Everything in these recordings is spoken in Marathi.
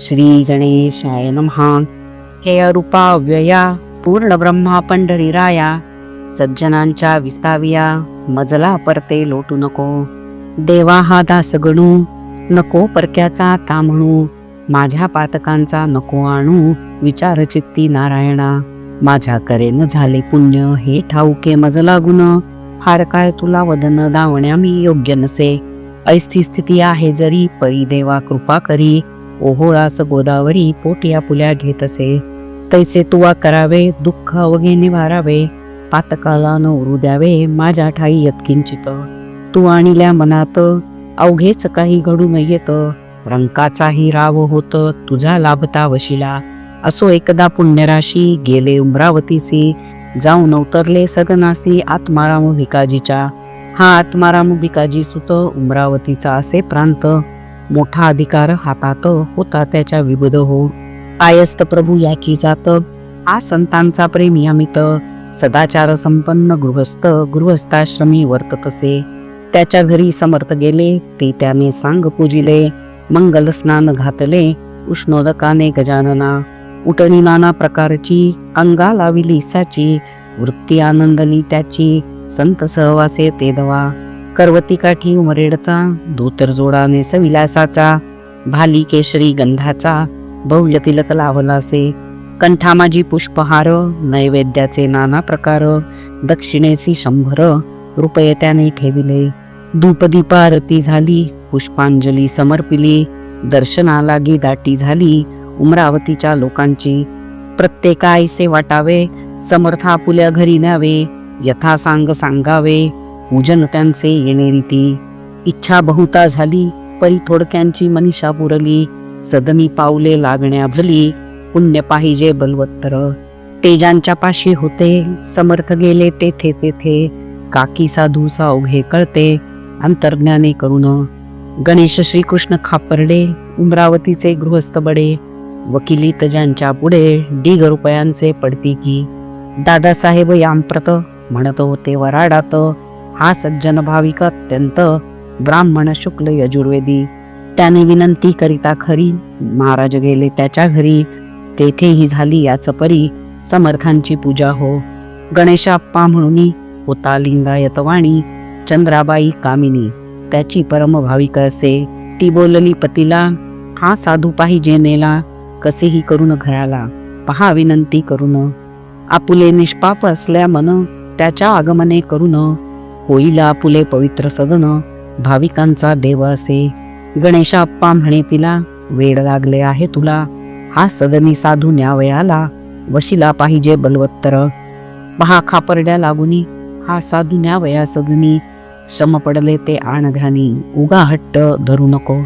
श्री गणेशाय नमहा हे अरूपा व्यया पूर्ण ब्रह्मा पंढरीराया सज्जनांच्या विस्ताविया मजला परते लोटू नको. देवा हा दास गणू नको परक्याचा ता म्हणू माझ्या पातकांचा नको आणू विचार चित्ती नारायणा. माझ्या करेन झाले पुण्य हे ठाऊके मजला गुण. फार काळ तुला वदन दावण्या मी योग्य नसे. ऐस्थी स्थिती आहे जरी परी देवा कृपा करी. ओहोळास गोदावरी पोटिया पुल्या घेत असे. तैसे तुवा करावे दुःख अवघे निवारावे पातकाला न उरू द्यावे माझ्या ठाई यत्किंचित. तू आणिल्या मनात अवघेच काही घडून येत रंकाचाही राव होत तुझा लाभता वशिला. असो एकदा पुण्यराशी गेले उमरावतीसी. जाऊन अवतरले सगनासी आत्माराम भिकाजीच्या. हा आत्माराम भिकाजी सुत उमरावतीचा असे प्रांत. मोठा अधिकार हातात होता त्याच्या विबुध हो आयस्त प्रभू याची जात हा संतांचा प्रेमी अमित सदाचार संपन्न गृहस्थ गृहस्थाश्रमी वर्त असे त्याच्या घरी समर्थ गेले ते त्याने सांग पूजिले मंगल स्नान घातले उष्णोदकाने गजानना. उटणी नाना प्रकारची अंगा लाविली साची वृत्ती आनंदली त्याची संत सहवासे ते दवा. करवती काठी उमरेडचा धोतर जोडाने सविलासाचा भाली केशरी गंधाचा भव्य तिलक लावलासे कंठा माझी पुष्पहार नैवेद्याचे नाना प्रकार दक्षिणेसी शंभर रुपये त्याने ठेविले. धूपदीप आरती झाली पुष्पांजली समर्पिली दर्शनालागी दाटी झाली उमरावतीच्या लोकांची. प्रत्येकाईसे वाटावे समर्था पुल्या घरी न्यावे यथा सांग सांगावे पूजन त्यांचे येणे रीती इच्छा बहुता झाली परी थोडक्यांची मनीषा पुरली. सदनी पावले लागण्या भली पुण्य पाहिजे बलवत्तर. तेजांच्या पाशी होते समर्थ गेले तेथे तेथे. काकी साधू सावघे कळते अंतर्ज्ञाने करून गणेश श्रीकृष्ण खापर्डे उमरावतीचे गृहस्थ बडे. वकिली तजांच्या पुढे डिग रुपयांचे पडती की. दादासाहेब यांप्रत म्हणत होते वराडात. हा सज्जन भाविक अत्यंत ब्राह्मण शुक्ल यजुर्वेदी. त्याने विनंती करिता खरी महाराज गेले त्याच्या घरी. तेथेही झाली याच परी समर्थांची पूजा हो. गणेशाप्पा म्हणून होता लिंगायतवाणी चंद्राबाई कामिनी. त्याची परमभाविक असे ती बोलली पतीला हा साधू पाहिजे नेला कसेही करून घराला. पहा विनंती करून. आपुले निष्पाप असल्या मन त्याच्या आगमने करून. होईल आपुले पवित्र सदन. भाविकांचा देव असे. गणेशाप्पा म्हणे तिला वेळ लागले आहे तुला. हा सदनी साधू न्यावयाला वशिला पाहिजे बलवत्तर. पहा खापर्ड्या लागुनी. हा साधू न्यावया सदनी. श्रम पडले ते आणघानी उगा हट्ट धरू नको.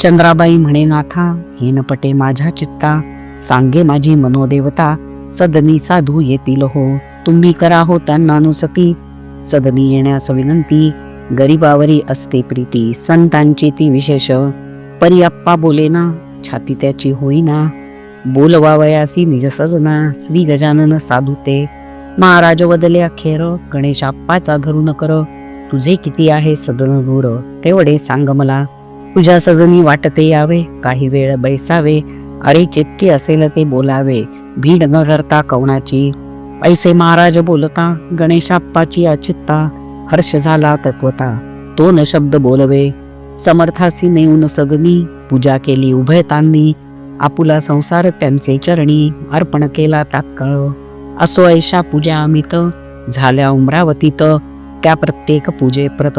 चंद्राबाई म्हणे नाथा हे न पटे माझ्या चित्ता. सांगे माझी मनोदेवता. सदनी साधू येतील हो. तुम्ही करा हो त्यांना अनुसती सदनी येण्यास विनंती. गरीबावरी असते प्रीती संतांची ती विशेष. परिअप्पा बोलेना छाती त्याची होईना. बोलवावयासी निज सजना श्री गजानन साधू ते. महाराज बदले अखेर गणेशाप्पाचा धरू न कर तुझे किती आहे सदन दूर तेवढे सांग मला. तुझ्या सदनी वाटते यावे काही वेळ बैसावे. अरे चित्ती असेल ते बोलावे भीड न करता कवणाची ऐसे महाराज बोलता गणेशाप्पाची अचित्ता हर्ष झाला तत्वता. तो न शब्द बोलवे. समर्थासी नेऊन सगनी पूजा केली उभयतांनी. आपुला संसार त्यांचे चरणी अर्पण केला तात्काळ. असो ऐशा पूजा अमित झाल्या उमरावतीत त्या प्रत्येक पूजे प्रत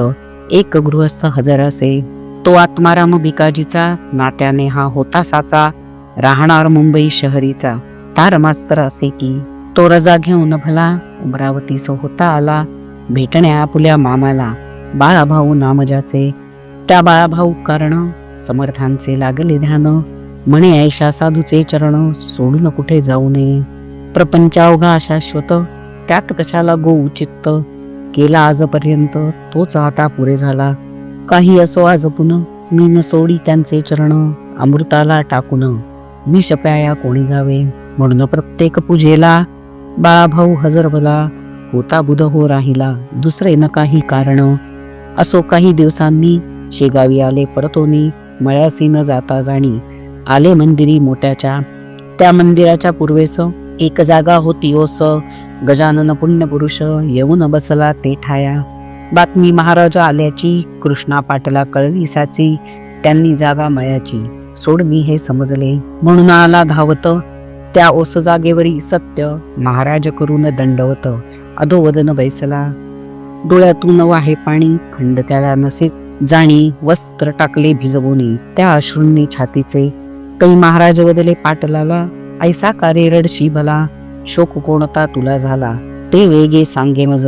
एक गृहस्थ हजर असे. तो आत्माराम भिकाजीचा नात्याने हा होता साचा राहणार मुंबई शहरीचा. तार मास्तर असे की तो रजा घेऊन भला उमरावतीस होता आला भेटण्या आपुल्या मामाला. बाळाभाऊ नामजाचे. त्या बाळाभाऊ कारण समर्थांचे लागले ध्यान. म्हणे ऐशा साधूचे चरण सोडून कुठे जाऊ नये? प्रपंच अवघा शाश्वत. त्यात कशाला गो उचित्त केला आजपर्यंत तोच आता पुरे झाला. काही असो आज पुन मी न सोडी त्यांचे चरण अमृताला टाकून. मी शप्याया कोणी जावे? म्हणून प्रत्येक पूजेला बाळाभाऊ हजर भला होता बुध हो राहिला दुसरे न काही कारण. असो काही दिवसांनी शेगावी आले परतोनी मळ्यासी न जाता जाणी. आले मंदिरी मोठ्याच्या त्या मंदिराच्या पूर्वेस एक जागा होती ओस गजानन पुण्यपुरुष येऊन बसला ते ठाया. बातमी महाराजा आल्याची कृष्णा पाटला कळविसाची त्यांनी जागा मळ्याची सोडणी हे समजले. म्हणून आला धावत त्या ओस जागेवरी सत्य महाराज करून दंडवत. अधोवदन बैसला. डोळ्यातून वाहे पाणी खंड त्याला नसे जाणी वस्त्र टाकले भिजवूनी. त्या अश्रूंनी छातीचे. काही महाराज वदले पाटलाला ऐसा कारे रडशी भला शोक कोणता तुला झाला? ते वेगे सांगे मज.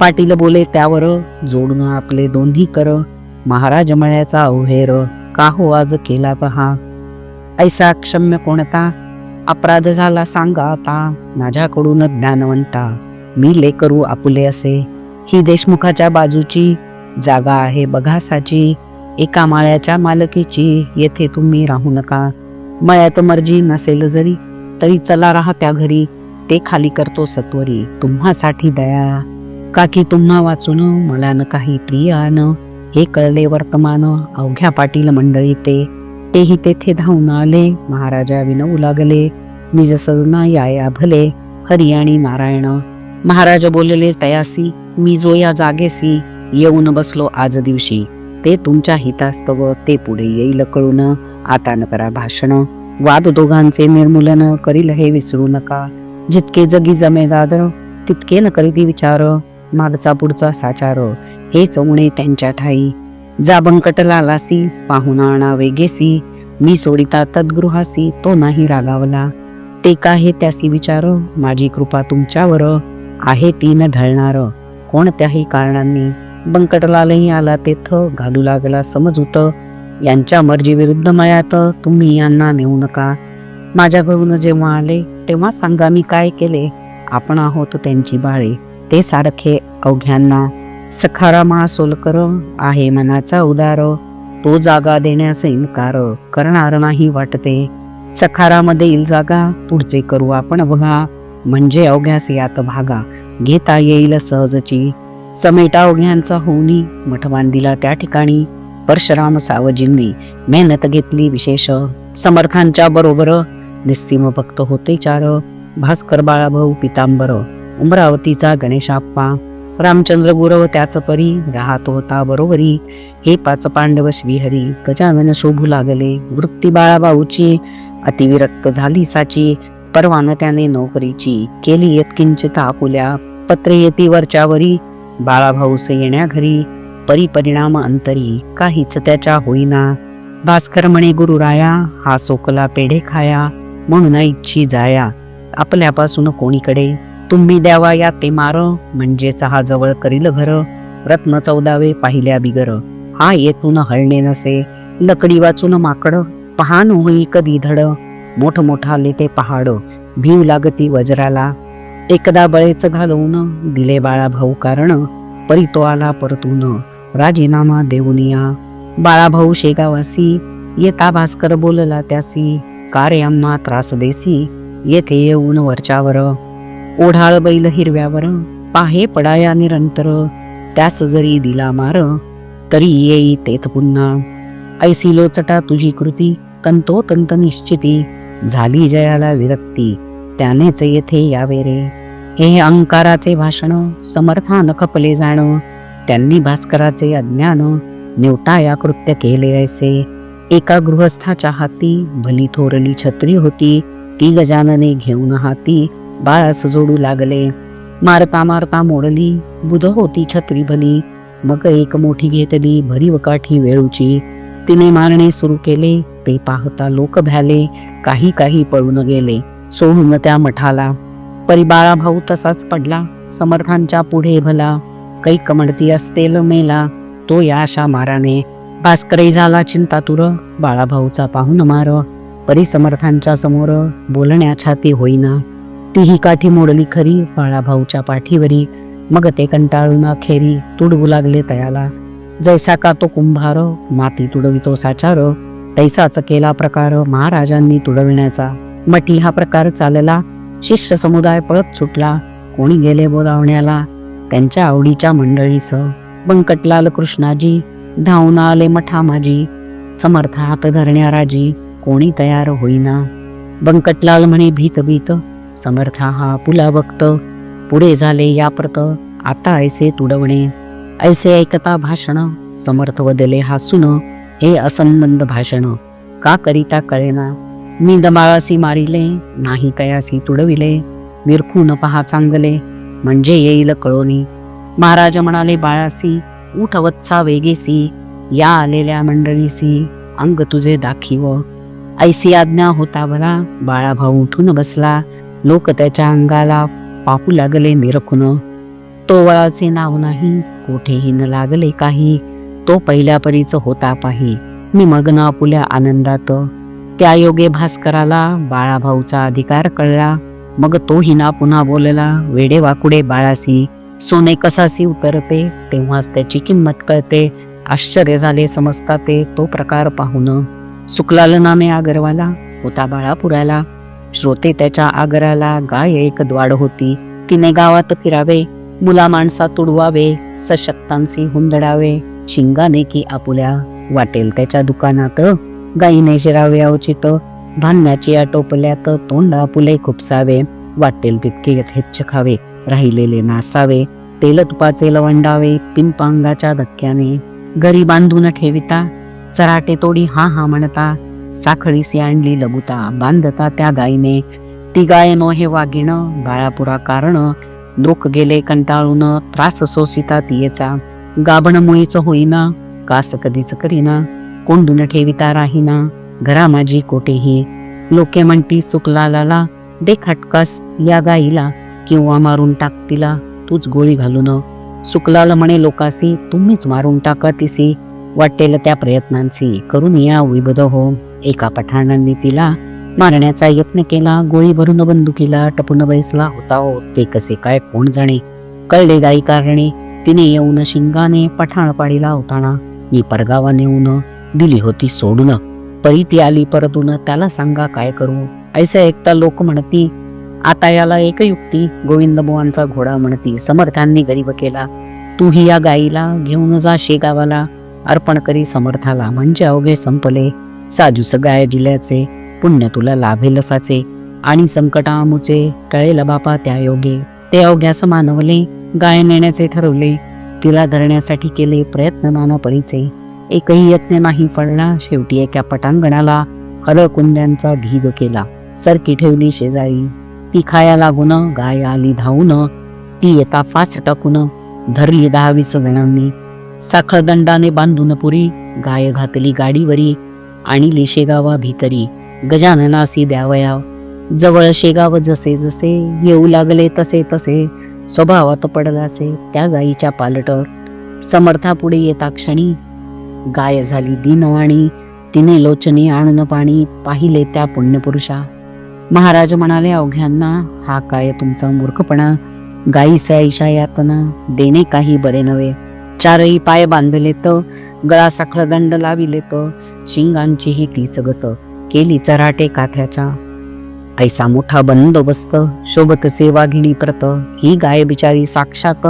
पाटील बोले त्यावर जोडून आपले दोन्ही कर. महाराज मळ्याचा अवहेर का हो आज केला पहा? ऐसा क्षम्य कोणता? अपराध झाला सांगा आता. माझ्याकडून ज्ञानवंता मी लेकरू आपुले असे. ही देशमुखाच्या बाजूची जागा आहे बघासाची एका माळ्याच्या मालकीची येथे तुम्ही राहू नका. मळ्यात मर्जी नसेल जरी तरी चला राहा त्या घरी. ते खाली करतो सत्वरी तुम्हासाठी दया. काकी तुम्हा वाचून मला न काही प्रिय आण. हे कळले वर्तमान अवघ्या पाटील मंडळी ते. तेही तेथे धावून आले महाराजा विनवू लागले. निज सदना याया भले हरियाणी आणि नारायण। महाराज बोलले तयासी मी जो या जागेसी येऊन बसलो आज दिवशी। ते तुमच्या हितास्तव ते पुढे येईल कळून आता न करा भाषण। वाद दोघांचे निर्मूलन करील हे विसरू नका। जितके जगी जमे दादर तितके न करीती विचार। मागचा पुढचा साचार हे चवणे त्यांच्या ठाई। जा बंकटला लासी पाहुणा आणा वेगेसी। मी सोडिता तद्गृहासी तो नाही रागावला। ते काहे त्यासी विचार माझी कृपा तुमच्यावर आहे ती न ढळणार. कोणत्याही कारणांनी बंकटलालही आला तेथ घालू लागला समजूत. यांच्या मर्जीविरुद्ध मयात तुम्ही यांना नेऊ नका. माझ्या घरून जेव्हा आले तेव्हा सांगा मी काय केले. आपण आहोत त्यांची बाळे. ते सारखे अवघ्यांना सखारा महासोलकर आहे मनाचा उदार. तो जागा देण्यास इन्कार करणार नाही वाटते. सखारामध्ये येईल जागा पुढचे करू आपण बघा म्हणजे अवघ्यास यात भागा. घेता येईल सहजची. समेटा अवघ्यांचा होऊनी. मठ बांधिला त्या ठिकाणी. परशुराम सावजींनी मेहनत घेतली विशेष. समर्थांच्या बरोबर. निस्सीम भक्त होते चार. भास्कर बाळाभाऊ पितांबर. उमरावतीचा गणेशाप्पा. रामचंद्र गुरव त्याच परी. राहत होता बरोबरी. हे पाच पांडव श्रीहरी. गजानन शोभू लागले. वृत्ती बाळाभाऊची अतिविरक्त झाली साची परवान त्याने नोकरीची केली यत्किंचित आपुल्या पत्रे येती वरच्यावरी बाळाभाऊस येण्या घरी परिपरिणाम अंतरी काहीच त्याच्या होईना. भास्कर म्हणे गुरुराया हा सोकला पेढे खाया म्हणून इच्छी जाया. आपल्यापासून कोणीकडे? तुम्ही द्यावा या ते मार म्हणजेच सहा जवळ करील घर. रत्न चौदावे पाहिल्या बिगर. हा येथून हळणे नसे. लकडी वाचून माकड पहान होई कधी धड। मोठ मोठाले ते पहाड। भीव लागती वज्राला। एकदा बळेच घालवून दिले बाळा भाऊ कारण। परी तो आला परतून। राजीनामा देऊनिया बाळाभाऊ शेगावासी। येता भास्कर बोलला त्यासी। कार्य आम्हा त्रास देसी। येथे येऊन वरच्यावर. ओढाळ बैल हिरव्यावर. पाहे पडाया निरंतर. त्यास जरी दिला मार तरी येई तेथ पुन्हा. ऐसी लोचटा तुझी कृती. तंतोतंत निश्चिती. झाली जयाला विरक्ती. त्यानेच येथे यावे रे. हे अंकाराचे भाषण समर्थान खपले जाणं. त्यांनी भास्कराचे अज्ञान निवटाया कृत्य केले ऐसे एका गृहस्थाच्या हाती भली थोरली छत्री होती. ती गजानने घेऊन हाती बाळास जोडू लागले. मारता मारता मोडली. बुध होती छत्री भली. मग एक मोठी घेतली भरीव काठी वेळूची. तिने मारणे सुरू केले. ते पाहता लोक भ्याले काही काही पळून गेले. सोडून त्या मठाला. परिबाळा भाऊ तसाच पडला. समर्थांच्या पुढे भला. काही म्हणती असतेल मेला. तो या अशा माराने. भास्करे झाला चिंतातुर. बाळाभाऊचा पाहून मार. परी समर्थांच्या समोर बोलण्या छाती होईना. तीही काठी मोडली खरी. बाळाभाऊच्या पाठीवरी. मग ते कंटाळून अखेरी तुडवू लागले तयाला. जैसा का तो कुंभार माती तुडवितो साचार तैसाच केला प्रकार महाराजांनी तुडविण्याचा. मटी हा प्रकार चालला. शिष्य समुदाय पळत सुटला. कोणी गेले बोलावण्याला? त्यांच्या आवडीच्या मंडळीसह बंकटलाल कृष्णाजी धावून आले मठा माझी समर्थ हात धरण्या राजी कोणी तयार होईना. बंकटलाल म्हणे भीत भीत. समर्थ हा पुला बघत पुढे झाले या प्रत आता ऐसे तुडवणे. ऐसे ऐकता भाषण. समर्थ वदले हासून हे असंबंध भाषण का करिता कळेना. मी दमाळासी मारिले नाही कयासी तुडविले. विरखून पहा चांगले म्हणजे येईल कळोनी. महाराज म्हणाले बाळासी उठवत्सा वेगेसी या आलेल्या मंडळीसी अंग तुझे दाखीव. ऐसी आज्ञा होता भला बाळाभाऊ उठून बसला. लोक त्याच्या अंगाला पाहू लागले निरखून. तो वळाचे नाव नाही कोठेही न लागले काही. तो पहिल्या परीच होता पाही. मी मग्न आपुल्या आनंदात. त्या योगे भास्कराला बाळाभाऊचा अधिकार कळला. मग तो हिना पुन्हा बोलला वेडे वाकुडे बाळासी सोने कसासी उतरते तेव्हाच त्याची किंमत कळते. आश्चर्य झाले समजता ते तो प्रकार पाहून. सुकलाल नामे आगरवाला होता बाळापुराला. श्रोते त्याच्या आगराला गाय एक द्वाड होती. तिने गावात फिरावे मुला माणसा तुडवावे सशक्तांशी हुंदडावे. शिंगाने की आपुल्या वाटेल त्याच्या दुकानात. गाईने शिरावे अवचित धान्याची टोपल्यात तोंड आपुले खुपसावे वाटेल तितके यथेच्छ खावे राहिलेले नासावे तेल तुपाचे लवंडावे पिंपांगाच्या धक्क्याने. घरी बांधून ठेविता चराटे तोडी हा हा म्हणता साखळीसी आणली लबुता बांधता त्या गायीने ती गाय नो हे वागिण बाळापुरा कारण लोक गेले कंटाळून त्रास सोसिता तियेचा. गाभण मुळीच होईना कास कधीच करीना कोंडून ठेविता राहीना घरा माझी कोठेही. लोके म्हणती सुकलाला दे खटकास या गाईला किंवा मारून टाक तिला तूच गोळी घालून. सुकलाल म्हणे लोकासी तुम्हीच मारून टाका तिसी. वाटेल त्या प्रयत्नांची करून या विबद हो. एका पठाणांनी तिला मारण्याचा यत्न केला गोळी भरून बंदुकीला टपून बैसला होता हो ते कसे काय कोण जाणे? कळले गाई कारणे तिने येऊन शिंगाने पठाणपाडीला होताना मी परगावा नेऊन दिली होती सोडून. परी ती आली परतून त्याला सांगा काय करू. ऐसे ऐकता लोक म्हणती आता याला एक युक्ती गोविंद बुवांचा घोडा म्हणती समर्थांनी गरीब केला. तूही या गाईला घेऊन जा शेगावाला. अर्पण करी समर्थाला. म्हणजे अवघे संपले. साजूस गाय दिल्याचे पुण्य तुला लाभेल साचे आणि संकटामुचे कळेल बापा त्या योगे. ते अवघ्यास मानवले. गाय नेण्याचे ठरवले. तिला धरण्यासाठी केले प्रयत्न नाना परीचे. एकही यत्न नाही फळला शेवटी एका पटांगणाला हरकुंड्यांचा ढीग केला. सरकी ठेवली शेजारी. ती खाया लागून गाय आली धावून. ती येता फास टाकून धरली दहावीस जणांनी. साखळदंडाने बांधून पुरी गाय घातली गाडीवरी आणि शेगावा भितरी. गजाननासी द्यावया. जवळ शेगाव जसे जसे येऊ लागले तसे तसे स्वभावात पडला असे त्या गायीच्या पालट समर्थापुढे येता क्षणी गाय झाली दिनवाणी तिने लोचनी आणून पाणी पाहिले त्या पुण्यपुरुषा. महाराज म्हणाले अवघ्यांना हा काय तुमचा मूर्खपणा? गायीचा ऐशा यातना देणे काही बरे नव्हे. चारही पाय बांधले तर गळा साखळ दंड लाविले तर शिंगांचीही तीच गत. केली चराटे काथ्याच्या ऐसा मोठा बंदोबस्त शोभत सेवा घेणी प्रत ही गाय बिचारी साक्षात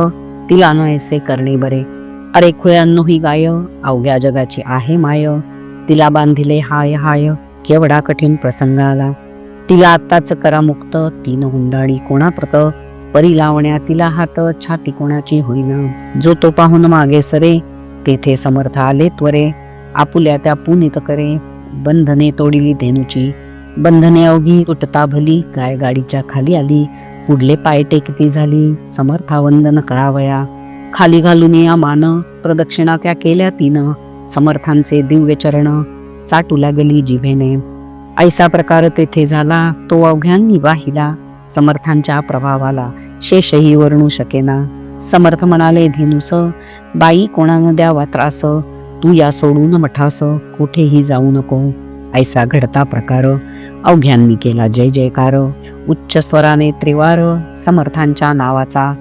तिला न ऐसे करणे बरे. अरे खुळ्यांनो ही गाय अवघ्या जगाची आहे माय. तिला बांधिले हाय हाय केवढा कठीण प्रसंग आला. तिला आत्ताच करा मुक्त तीन हुंडाळी कोणाप्रत? परी लावण्या तिला हात छाती कोणाची होईना. जो तो पाहून मागे सरे तेथे समर्थ आले त्वरे आपुल्या त्या पुनित करे बंधने तोडिली धेनूची. बंधने अवघी तुटता भली गाय गाडीच्या खाली आली. पुढले पाय टेकती झाली समर्थावंदन कळावया करावया खाली घालून या मान प्रदक्षिणा त्या केल्या तिनं. समर्थांचे दिव्य चरण चाटू लागली जिभेने. ऐसा प्रकार तेथे झाला तो अवघ्यांनी वाहिला समर्थांच्या प्रभावाला शेषही वर्णू शकेना. समर्थ म्हणाले धेनुस बाई कोणानं द्यावा त्रास? तू या सोडून मठास कुठेही जाऊ नको. ऐसा घडता प्रकार अवघ्यांनी केला जय जयकार. उच्च स्वराने त्रिवार समर्थांच्या नावाचा.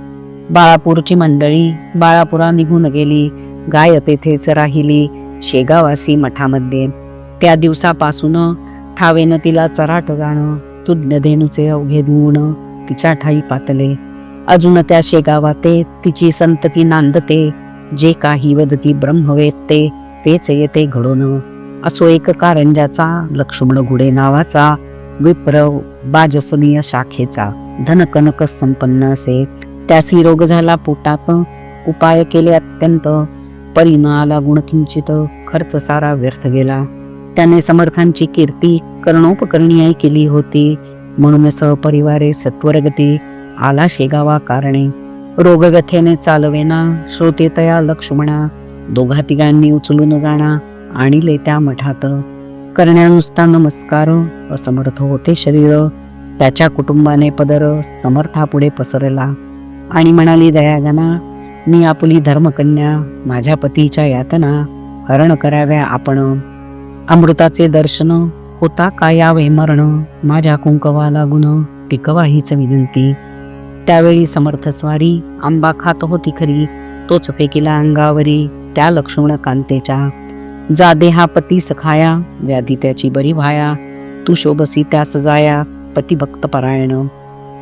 बाळापूरची मंडळी बाळापुरा निघून गेली. गाय तेथेच राहिली शेगावासी मठामध्ये. त्या दिवसापासून ठावेनं तिला चराट गाणं चुज्ञ धेनूचे अवघे गुण तिच्या ठाई पातले. अजून त्या शेगावाते तिची संतती नांदते. जे काही वदती ब्रह्मवेत्ते तेच येते घडून. असो एक कारंजाचा लक्ष्मण घुडे नावाचा विप्रव बाजसनीय शाखेचा धनकनक संपन्न असे. त्यासी रोग झाला पोटात. उपाय केले अत्यंत. परिणाला गुण किंचित. खर्च सारा व्यर्थ गेला. त्याने समर्थांची कीर्ती कर्णोपकरणी केली होती. म्हणून सहपरिवारे सत्वरगती आला शेगावा कारणे. रोगगथेने चालवेना श्रोतेतया लक्ष्मणा दोघा तिघांनी उचलून जाणा. आणिले त्या मठात करण्यानुसता नमस्कार असमर्थ होते शरीर. त्याच्या कुटुंबाने पदर समर्थापुढे पसरला. आणि म्हणाली दयागना मी आपली धर्मकन्या माझ्या पतीच्या यातना हरण कराव्या आपण. अमृताचे दर्शन होता का यावे मरण? माझ्या कुंकवा लागून टिकवा हीच विनंती. त्यावेळी समर्थ स्वारी आंबा खात होती खरी तोच फेकिला अंगावरी त्या लक्ष्मण कांतेच्या जा देहा पती सखाया व्याधी त्याची बरी व्हाया तू शोभसी त्यास जाया पतिभक्त परायण.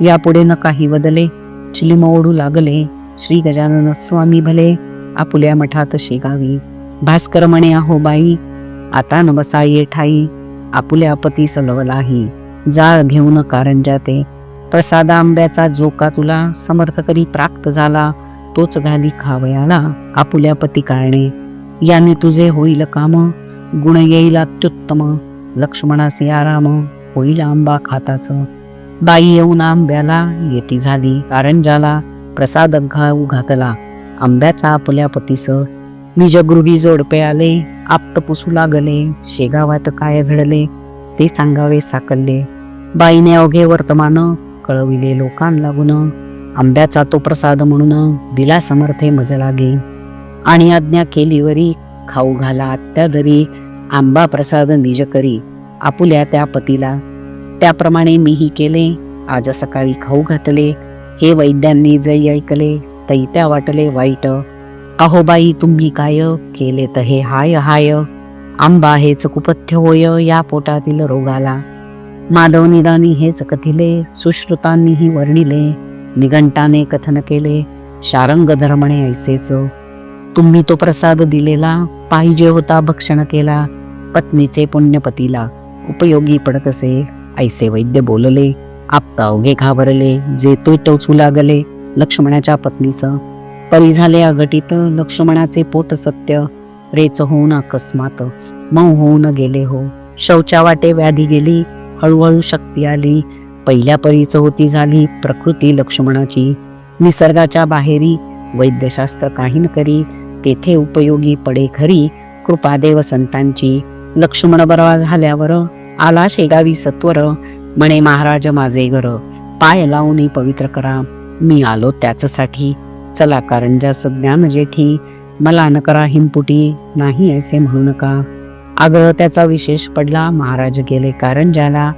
यापुढे न काही बदले चिलिम ओढू लागले श्री गजानन स्वामी भले आपुल्या मठात शेगावी. भास्कर म्हणे आहो बाई आता न बसा ये ठाई आपुल्या पती सलवलाही. जाळ घेऊन कारंजा ते. प्रसाद आंब्याचा जो का तुला समर्थ करी प्राप्त झाला तोच घाली खावयाला आपुल्या पती कारणे. याने तुझे होईल काम. गुण येईल अत्युत्तम. लक्ष्मणासी आराम. होईल आंबा खाताच. बाई येऊन आंब्याला येती झाली. कारंजाला प्रसाद घाऊ घातला. आंब्याचा आपल्या पतीस. निजगृही जोडपे आले. आप्त पुसू लागले. शेगावात काय घडले? ते सांगावे साकल्ले बाईने अवघे वर्तमान कळविले लोकां लागून आंब्याचा तो प्रसाद म्हणून दिला समर्थे मज लागे आणि आज्ञा केलीवरी खाऊ घाला आत्यादरी आंबा प्रसाद निज करी आपुल्या त्या पतीला. त्याप्रमाणे मीही केले आज सकाळी खाऊ घातले हे वैद्यांनी जै ऐकले तैत्या वाटले वाईट. अहो बाई तुम्ही काय केले तर हे? हाय हाय. आंबा हेच कुपथ्य होय या पोटातील रोगाला. माधव निदानी हेच कथिले सुश्रुतांनीही वर्णिले निघंटाने कथन केले शारंग धर्मणे ऐसेच. तुम्ही तो प्रसाद दिलेला पाहिजे होता भक्षण केला पत्नीचे पुण्यपतीला उपयोगी पडत असे ऐसे वैद्य बोलले आपता अवघे घाबरले जे तो टोचू लागले लक्ष्मणाच्या पत्नीस. परी झाले अघटित लक्ष्मणाचे पोट सत्य रेच होऊन अकस्मात मऊ होऊन गेले हो. शौचा वाटे व्याधी गेली हळूहळू शक्ती आली पहिल्या परीच होती झाली प्रकृती लक्ष्मणाची. निसर्गाच्या बाहेरी वैद्यशास्त्र काही न करी तेथे उपयोगी पडे खरी कृपादेव संतांची. लक्ष्मण बरवा झाल्यावर आला शेगावी सत्वर म्हणे महाराज माझे घर पाय लावून पवित्र करा. मी आलो त्याचसाठी. चला कारंजास ज्ञान जेठी. मला न करा हिमपुटी नाही असे म्हणू नका. आग्रह त्याचा विशेष पडला. महाराज गेले कारंजाला.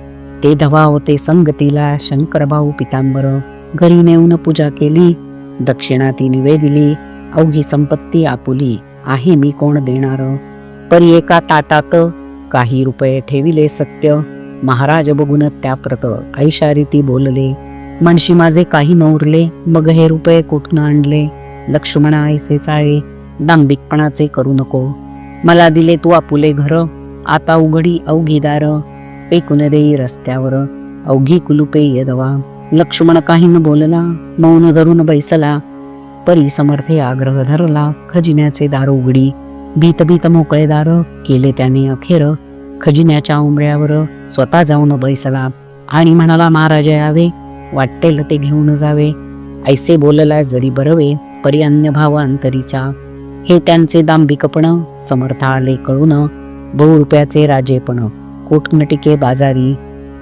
ते धवा होते संगतीला. शंकर भाऊ पितांबर घरी नेऊन पूजा केली. दक्षिणा ती निवेदिली अवघी संपत्ती आपुली आहे मी कोण देणार? परी एका ताटात काही रुपये ठेविले सत्य. महाराज बघून त्या प्रत ती बोलले मनशी माझे काही नवरले मग हे रुपये कुठून आणले? लक्ष्मणा ऐसे चाळे दांभिकपणाचे करू नको. मला दिले तू आपुले घर आता उघडी अवघी दार पेकून देई रस्त्यावर अवघी कुलुपे यदवा. लक्ष्मण काही न बोलला मौन धरून बैसला परी समर्थे आग्रह धरला खजिन्याचे दार उघडी भीतभीत मोकळे दार केले त्याने अखेर खजिन्याच्या उंबऱ्यावर स्वतः जाऊन बैसला आणि म्हणाला महाराज यावे वाटेल ते घेऊन जावे ऐसे बोलला जरी बरवे परी अन्य भाव अंतरीचा हे त्यांचे दांबिकपण समर्थ आले कळून बहु रुपयाचे राजेपण कोटनटिके बाजारी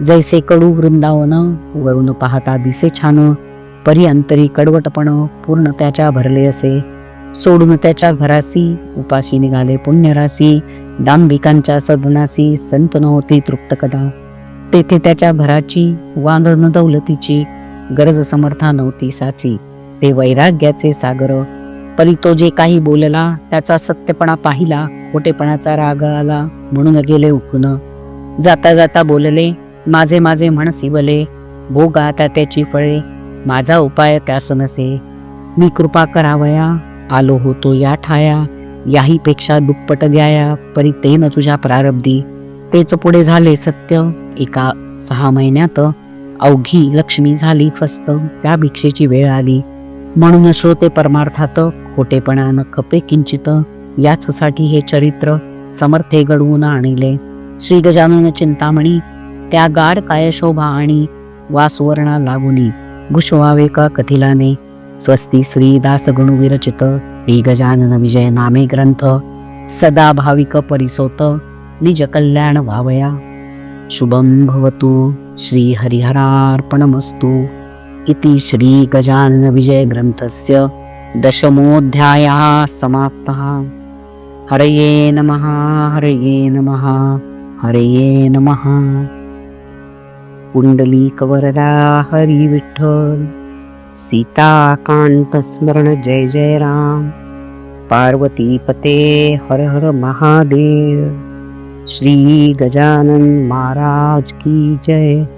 जैसे कडू वृंदावन वरून पाहता दिसे छान परी अंतरी कडवटपण पूर्ण त्याच्या भरले असे. सोडून त्याच्या घरासी उपाशी निघाले पुण्यराशी दांभिकांच्या सदनासी संत नव्हती तृप्त कदा तेथे त्याच्या भराची न दौलतीची गरज समर्था नव्हती साची. ते वैराग्याचे सागर परी तो जे काही बोलला त्याचा सत्यपणा पाहिला खोटेपणाचा राग आला म्हणून गेले उठून जाता जाता बोलले माझे माझे म्हणसी भोग आता त्याची फळे माझा उपाय त्यास नसे. मी कृपा करावया आलो होतो या ठाया याही पेक्षा दुप्पट द्याया परी ते न तुझ्या प्रारब्धी. तेच पुढे झाले सत्य एका सहा महिन्यात अवघी लक्ष्मी झाली फस्त त्या भिक्षेची वेळ आली. म्हणून श्रोते परमार्थात खोटेपणानं खपे किंचित याचसाठी हे चरित्र समर्थे घडवून आणले. श्री गजानन चिंतामणी त्या गाढ काय शोभा आणि वासुवर्णा लागुनी घुशवावे का कथिलाने स्वस्ती श्री दास विरचित श्री गजानन विजय नामे ग्रंथ सदा भाविक परिसोत निज कल्याण भावया शुभम भवतु श्री हरिहरार्पणमस्तु. इति श्री गजानन विजय ग्रंथस्य दशमोऽध्यायः समाप्तः. हरये नमः हरये नमः हरये नमः. पुंडलीकवरदा हरी विठ्ठल. सीताकांत स्मरण जय जय राम. पार्वती पते हर हर महादेव. श्री गजानन महाराज की जय.